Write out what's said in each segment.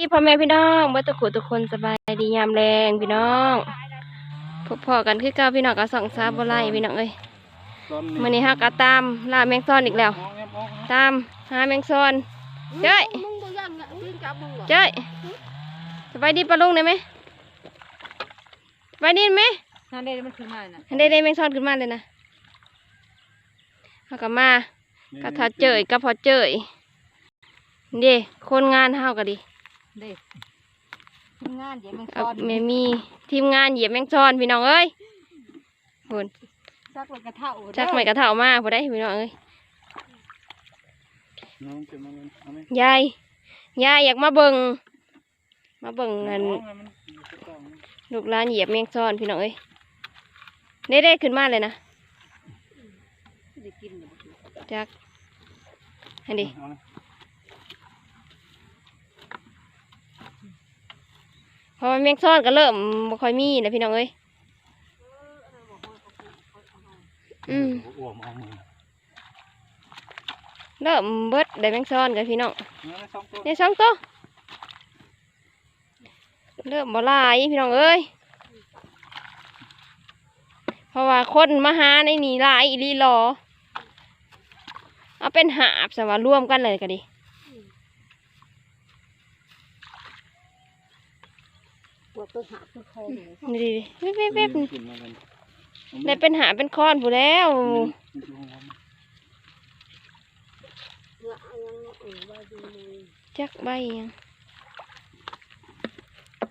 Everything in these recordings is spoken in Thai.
พี่พ่อแม่พี่น้องบ่ตุกขุทุกคนสบายดียามแรงพี่น้องพบพอกันคือเก่าพี่น้องกับสองซาบ่ไล่พี่น้องเอ้ยมื้อนี้เฮาก็ตามล่าแมงซ่อนอีกแล้ว ตามหาแมงซ่อนเจ้ยมึงบ่ยันน่ะยิงจับมึงเหรอเจ้ยสบายดีปะลุงได้ไหมสบายดีไหมนั่นเด้มันขึ้นมาน่ะอันได้ได้แมงซ่อนขึ้นมาเลยนะเฮาก็มากับทาเจยกับพอเจยเด้คนงานเฮาก็ดี เด้ทำงานเดี๋ยวมันเอาซ่อนแม่มีทีมงานเหยียบแมงซ่อนพี่น้องเอ้ยพุ่นซักไว้กระเท่าจักไม่กระเท่ามาผู้ได้พี่น้องเอ้ยน้องเก็บมาเลยเอาไหมยายยายอยากมาเบิ่งมาเบิ่งนั่นเอาไงมันอยู่ที่กล่องนี่ลูกหลานเหยียบแมงซ่อนพี่น้องเอ้ยได้ได้ขึ้นมาเลยนะได้กินอยู่บ่จักอันนี้ เอาไหมพอแมงซ่อนก็เริ่มบ่ค่อยมีแล้วพี่น้องเอ้ยอืมอ้วมเอามือเริ่มเบิดได้แมงซ่อนกันพี่น้องเนื้อในสองตัวนี่สองตัวเริ่มบ่หลายพี่น้องเอ้ยเพราะว่าคนมาหาในนี่หลายอีหลีหรอเอาเป็นหาบสว่าร่วมกันเลยก็ดี ปวด ตัวหาคือคอเลยนี่ดิเว็บเว็บเว็บกินมาเลยได้เป็นหาเป็นคอนผู้แล้วมันอยู่ข้างบนเพื่อเอายังเออว่าดูเลยจักใบหยัง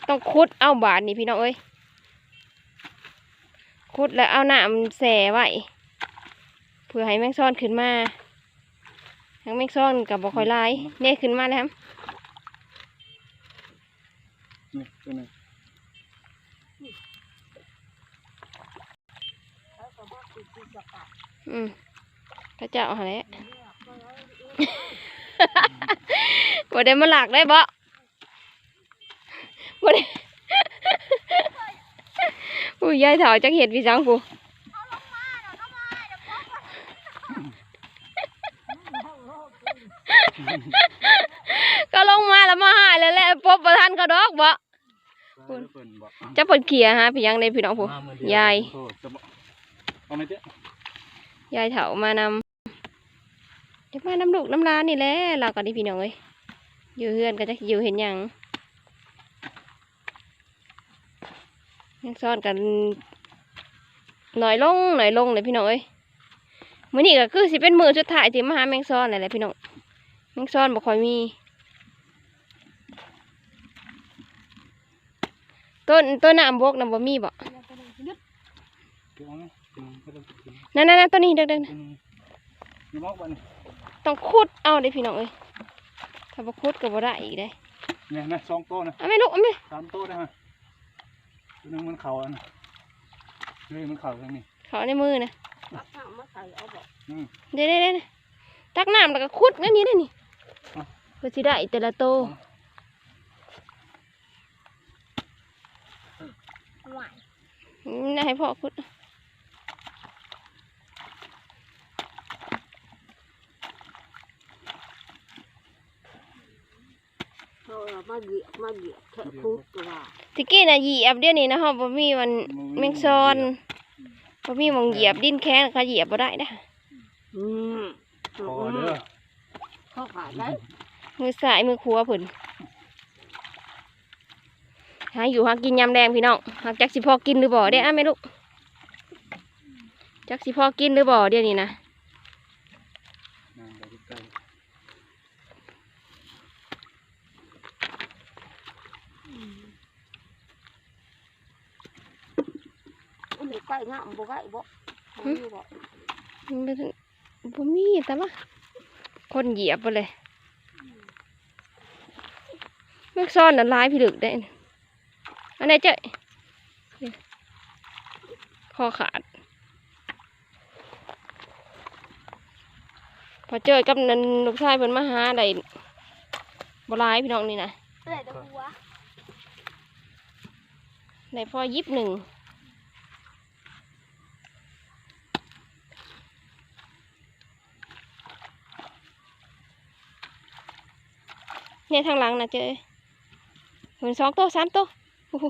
ต้องคุดเอาบาทนี่พี่น้องเอ้ยคุดแล้วเอาน้ำแส่ไว้เพื่อให้แมงซ่อนขึ้นมาทั้งแมงซ่อนกับบ่ค่อยหลายเนี่ยขึ้นมาแล้วครับ นี่ตัวหนึง เขาก็บ อกติดติดกับปากอืมพระเจ้าหาแล้วบ่ได้มาหลักได้บ่บ่ได้อุ้ยยายเถาจักเห็ดพี่จังผู้ก็ลงมาแล้วมาหาแล้วแหละพบประทานก็ดอกบ่เพิ่นเพิ่นบอกจะเปิดเขียฮะพี่ยังในพี่น้องผู้มามือเดีวยายโทษจะบอก เอาไหมเจ๊ยายเถามานำจะมานำลูกน้ำร้านนี่แหละเราก็ได้พี่น้องเอ้ยอยู่เฮือนก็จะอยู่เห็นหยังยังซ่อนกันหน่อยลงหน่อยลงเลยพี่น้องเอ้ยมื้อนี้ก็คือสิเป็นมือสุดท้ายที่มาหาแมงซ่อนนั่นแหละพี่น้องแมงซ่อนบ่ค่อยมี ต้นต้นน้ำบกน้ำบ่มีบ่เก็บเอาไหมกิ นก็ต้องกินนั่นนั่นๆๆต้นนี้เด็กกินนี่มอกบ้านนี่ๆต้องขุดเอาเด้พี่น้องเอ้ยถ้าบ่ขุดก็บ่ได้อีกเด้เนี่ยนะสองตัวนะเอาไหม่ลูกเอาไหม่สามตัวได้ฮะตัวหนึงมันเข่าอันนะเฮ้ยมันเข่าทางนี้เขาในมือนะเอามาใส่เอาบอกอืมเด้เด้เด้เด้ตักน้ำแล้วก็ขุดงั้นนี่ได้นี่เอาเพื่อสิได้แต่ละโตวหวานอืมให้พ่อขุด เขาเอา มาเหยียบมาเหยียบแค่คุกตัวตะกี้น่ะเหยียบเดี๋ยวนี้นะฮะบ่มีมันแมงซอนบ่มีหมองเหยียบดินแข็งเขาเหยียบบ่ได้นะอืมพอเด้อเขาขายได้มือซ้ายมือขวาเพิ่นหาอยู่หากินยามแดงพี่น้องหากจักสิพอกินหรือบ่เด้อะแม่ลูกจักสิพอกินหรือบ่เดี๋ยวนี้นะ ไปใกล้อันนี้ใกล้งามบ่ใกล้บ่บ่มีบ่มันบ่ถึงบ่มีแต่ว่าคนเหยียบไปเลยแม่งซ่อนน่ะหลายพี่ลึกได้น่ะอันไหนเจ้ยนี่คอขาด พอเจอกับนันลูกชายเพิ่นมาหาได้บ่หลายพี่น้องนี่นะได้ตะกัวได้พอยิบหนึ่ง เนี่ยทางหลังนะเจ้ยเพิ่นสองตัวสามตัวโอ้โห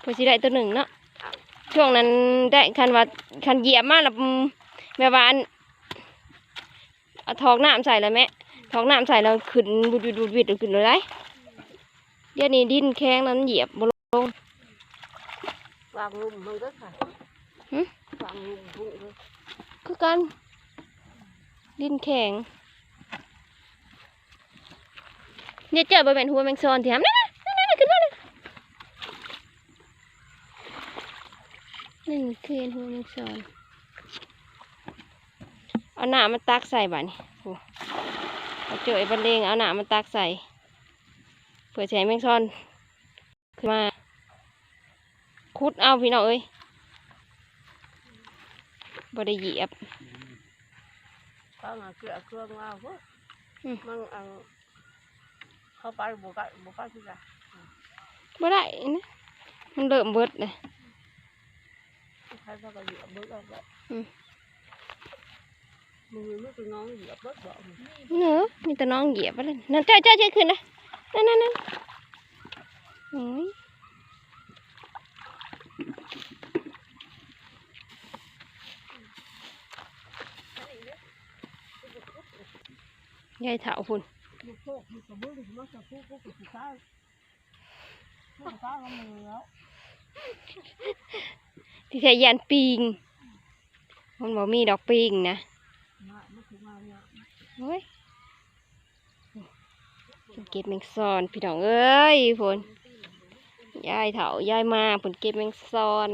เพิ่นสิได้ตัวหนึ่งเนาะช่วงนั้นได้คันว่าคันเหยียบมากแล้วแม่ว่านเอาทอกน้ำใส่แล้วแม่ทอกน้ำใส่แล้วขึ้นบุดบุดบุดวิดขึ้นเลยได้เดี๋ยวนี้ดินแข็งนั้นเหยียบบ่ลงวางงุ่มมันก็ค่ะ หึวางงุ่มพุ่งเลยคือกัน ดินแข็ง เนี่ยเจอบ่แมนหัวแมงซอนที่ทำนั่นน่ะนั่นขึ้นมาเลยนี่คือหัวแมงซอนเอาหนามาตักใส่บ้านี่โอ้เอาเจอไอ้บันเลงเอาหนามาตักใส่ เผื่อใช้แมงซอน ขึ้นมาคุดเอาพี่น้องเอ้ย บ่ได้เหยียบก็มาเกลือเครื่องเอาเว้ยอืมมันเอาเข้าไปบุกไปบุกไปที่ไหนบ่ได้นะมันเริ่มเบิดเลยใครก็เหยียบเบิดเอาไว้อืมมือไม่เป็นน้องเหยียบเบิดบอกเนอะมีแต่น้องเหยียบไปเลยนั่นเจ้าเจ้าเจ้าขึ้นนะนั่นนั่นนั่นโอ้ย ยายเถาพุ่นที่ใช้ยันปิง มันบอกมีดอกปิงนะเนี่ยโอ้ยเก็บแมงซอนพี่น้องเอ้ยพุ่นยายเถายายมาพุ่นเก็บแมงซอน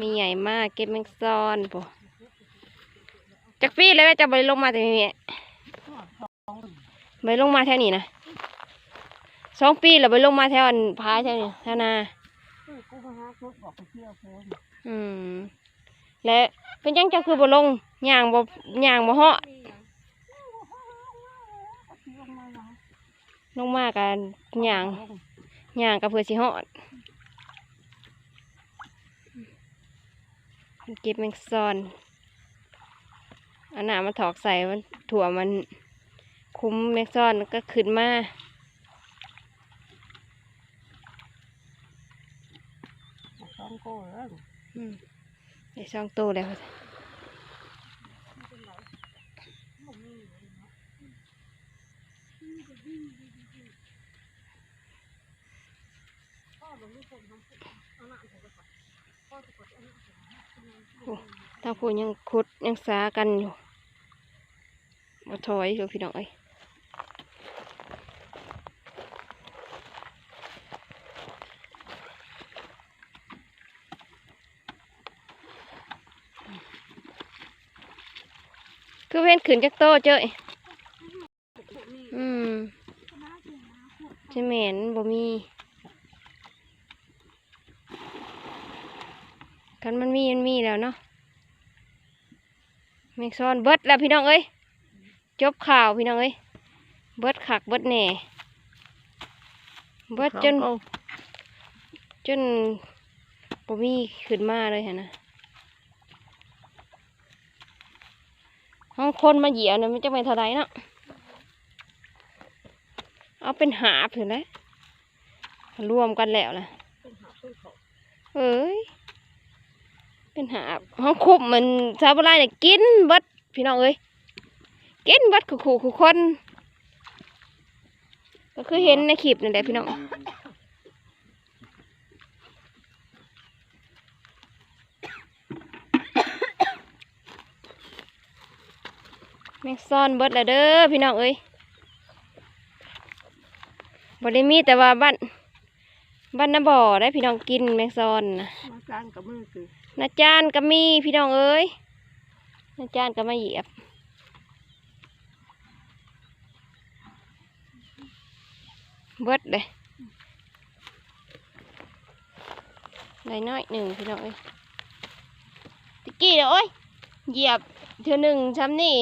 มีใหญ่มากเก็บแมงซอนปะจักปีเลยแม่จะไปลงมาแต่นี่ ไปลงมาแถวนี้นะสองปีแล้วไปลงมาแถวอันพายแถวนี้แถวนาอืมและเป็นจังจะคือบ่ลงย่างบ่ย่างบ่เหาะลงมากันย่างย่างกับเพื่อสิเหาะเก็บแมงซอนอันน่ะมาถอกใส่มันถั่วมัน คุ้มแมงซอนก็ขึ้นมาสองโก้แล้วอืมได้สองโตแล้วทางพูนยังขุดยังสากันอยู่มาถอยอยู่พี่น้องเอ้ย ว้นขืนจักโตเจ้ยอืมจะเหม็นบ่มีกันมันมีมันมีแล้วเนาะแมงซอนเบิดแล้วพี่น้องเอ้ยจบข่าวพี่น้องเอ้ยเบิดขักเบิดแหน่เบิดจนจนบ่มีขึ้นมาเลยฮะนะ ห้องคนมาเหยียบเนี่ยมันจะเป็นเท่าไรเนาะเอาเป็นหาบเถอะนะรวมกันแล้วนะเอ้ยเป็นหาบห้องคุบมันชาวบ้านเนี่ยกินบัดพี่น้องเอ้ยกินบัดขู่ขู่ขู่คน ก็คือเห็นในคลิปนั่นแหละพี่น้อง แมงซ่อนเบิดแล้วเด้อพี่น้องเอ้ยบ่ได้มีแต่ว่าบ้านบ้านนาบ่อได้พี่น้องกินแมงซ่อนนะมาการกับมือคือนาจานก็มีพี่น้องเอ้ยนาจานก็มาเหยียบเบิดเลยได้น้อยหนึ่งพี่น้องเอ้ยตะกี้เดี๋ยวโอ้ยเหยียบเท่าหนึ่งช้ำนี่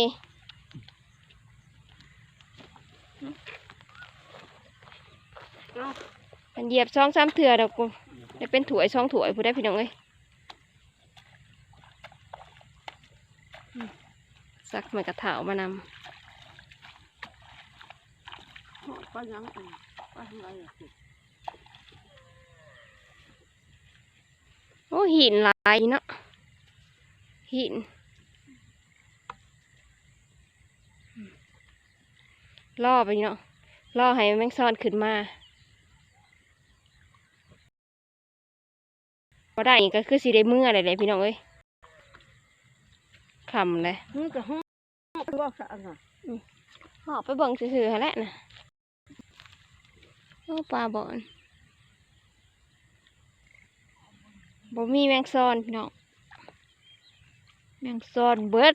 มัน เหยียบสองสามเถื่อเดี๋ยวกูได้เป็นถวยสองถวยผู้ได้พี่น้องเอ้ยสักเหมือนกระถามานไปยังปทางไรอะำโอ้หินลายเนาะหินล่อไปเนาะล่อให้แมงซ่อนขึ้นมา อได้อีกก็คือสีได้เมื่ออะไรเลยพี่น้องเอ้ยคำเลยนี่ก็ห้องว่าสะอาดอะหอบไปเบิ่งซื่อๆหั่นแหละนะโอ้ปลาบอนบ่มีแมงซอนพี่น้องแมงซอนเบิด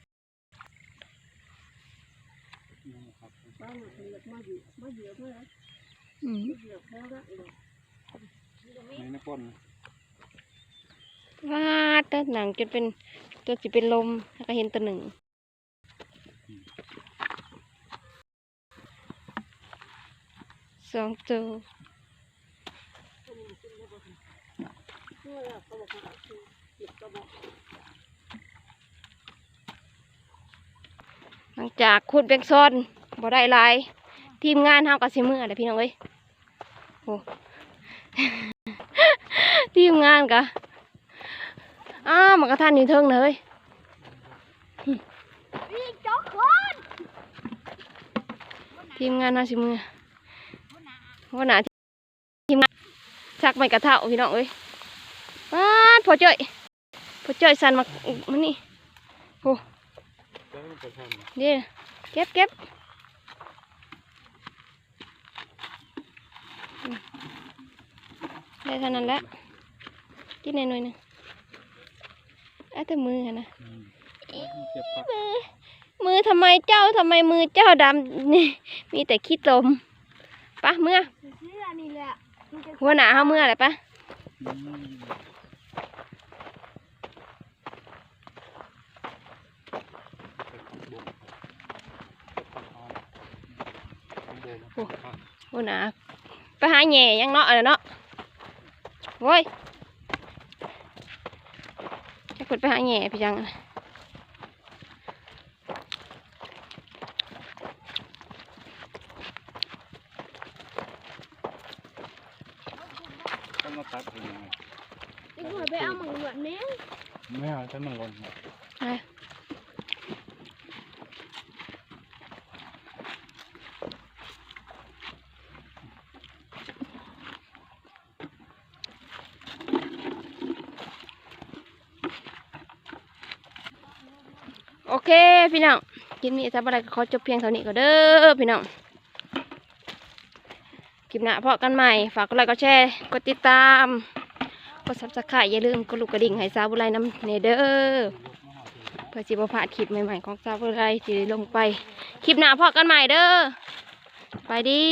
บ้านเราเป็นแบบมาอยู่มาเยอะเมื่อไรอืมเยอะแค่ละเลยในน้ำป้น วาดแต่หนังจนเป็นจนสิเป็นลมแล้วก็เห็นตัวหนึ่งสองตัวหลังจากขุดแมงซอนบ่ได้ลาย ทีมงานเฮาก็สิมือแหละพี่น้องเอ้ยโอ้ทีมงานกะ อ้าวมันก็ทันอยู่เทิงเลยพี่จ๊อกคนทีมงานน่าสิมือว่าหนาทีมงานชักไม่กระ เท่าพี่น้องเอ้ยป้าดพอจ่อยพอจ่อยสันมามันนี่แล้วมันจะทำเดี๋ยวเก็บเก็บอืมได้เท่านั้นแหละกินหน่อยๆหนึงเอาแต่มือหั่นนะเจ็บปะมือมือทำไมเจ้าทำไมมือเจ้าดำนี่มีแต่ขี้ตมปะเมื่อเสื้อนี่แหละหัวหนาเฮาเมื่ออะไรปะอืมหัวหนาไปหาแหน่ยังเนาะอะไรเนาะโว้ย จะขุดไปหาแหน่พี่จังต้องมาตัดเองไงนี่กูไปเอาหมึงเหมือนนี้ไม่เอาฉันมันหล่น ไป โอเคพี่น้องคลิปนี้ทำอะไรก็ขอจบเพียงเท่านี้ก็เด้อพี่น้องคลิปหน้าพอกันใหม่ ฝากกดไลค์กดแชร์กดติดตามกดซับสไครต์อย่าลืมกดลูกกระดิ่งให้ซาวบุไรน้ำเนเด้อเพื่อสิบพลาดคลิปใหม่ๆของซาวบุไรที่ได้ลงไป คลิปหน้าพอกันใหม่เด้อไปดี